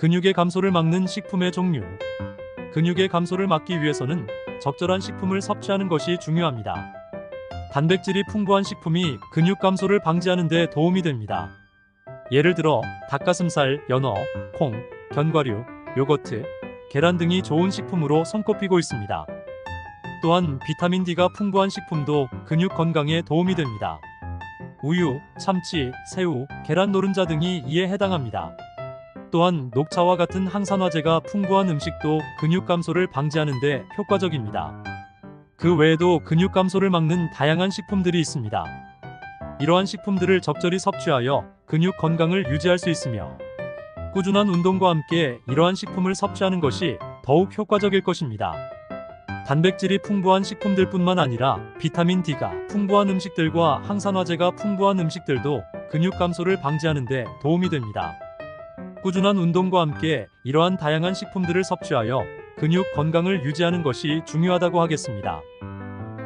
근육의 감소를 막는 식품의 종류. 근육의 감소를 막기 위해서는 적절한 식품을 섭취하는 것이 중요합니다. 단백질이 풍부한 식품이 근육 감소를 방지하는 데 도움이 됩니다. 예를 들어 닭가슴살, 연어, 콩, 견과류, 요거트, 계란 등이 좋은 식품으로 손꼽히고 있습니다. 또한 비타민 D가 풍부한 식품도 근육 건강에 도움이 됩니다. 우유, 참치, 새우, 계란 노른자 등이 이에 해당합니다. 또한 녹차와 같은 항산화제가 풍부한 음식도 근육 감소를 방지하는 데 효과적입니다. 그 외에도 근육 감소를 막는 다양한 식품들이 있습니다. 이러한 식품들을 적절히 섭취하여 근육 건강을 유지할 수 있으며 꾸준한 운동과 함께 이러한 식품을 섭취하는 것이 더욱 효과적일 것입니다. 단백질이 풍부한 식품들뿐만 아니라 비타민 D가 풍부한 음식들과 항산화제가 풍부한 음식들도 근육 감소를 방지하는 데 도움이 됩니다. 꾸준한 운동과 함께 이러한 다양한 식품들을 섭취하여 근육 건강을 유지하는 것이 중요하다고 하겠습니다.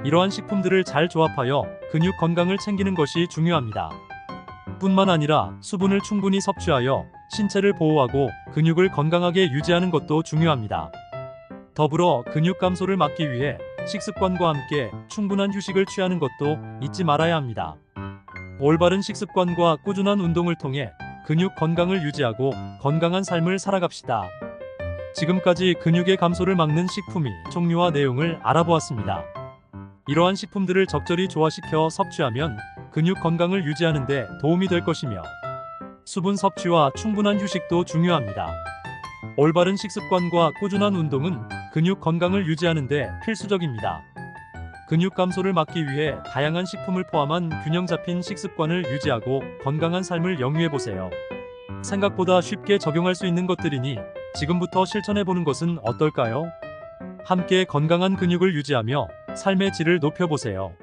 이러한 식품들을 잘 조합하여 근육 건강을 챙기는 것이 중요합니다. 뿐만 아니라 수분을 충분히 섭취하여 신체를 보호하고 근육을 건강하게 유지하는 것도 중요합니다. 더불어 근육 감소를 막기 위해 식습관과 함께 충분한 휴식을 취하는 것도 잊지 말아야 합니다. 올바른 식습관과 꾸준한 운동을 통해 근육 건강을 유지하고 건강한 삶을 살아갑시다. 지금까지 근육의 감소를 막는 식품이 종류와 내용을 알아보았습니다. 이러한 식품들을 적절히 조화시켜 섭취하면 근육 건강을 유지하는 데 도움이 될 것이며 수분 섭취와 충분한 휴식도 중요합니다. 올바른 식습관과 꾸준한 운동은 근육 건강을 유지하는 데 필수적입니다. 근육 감소를 막기 위해 다양한 식품을 포함한 균형 잡힌 식습관을 유지하고 건강한 삶을 영위해 보세요. 생각보다 쉽게 적용할 수 있는 것들이니 지금부터 실천해 보는 것은 어떨까요? 함께 건강한 근육을 유지하며 삶의 질을 높여 보세요.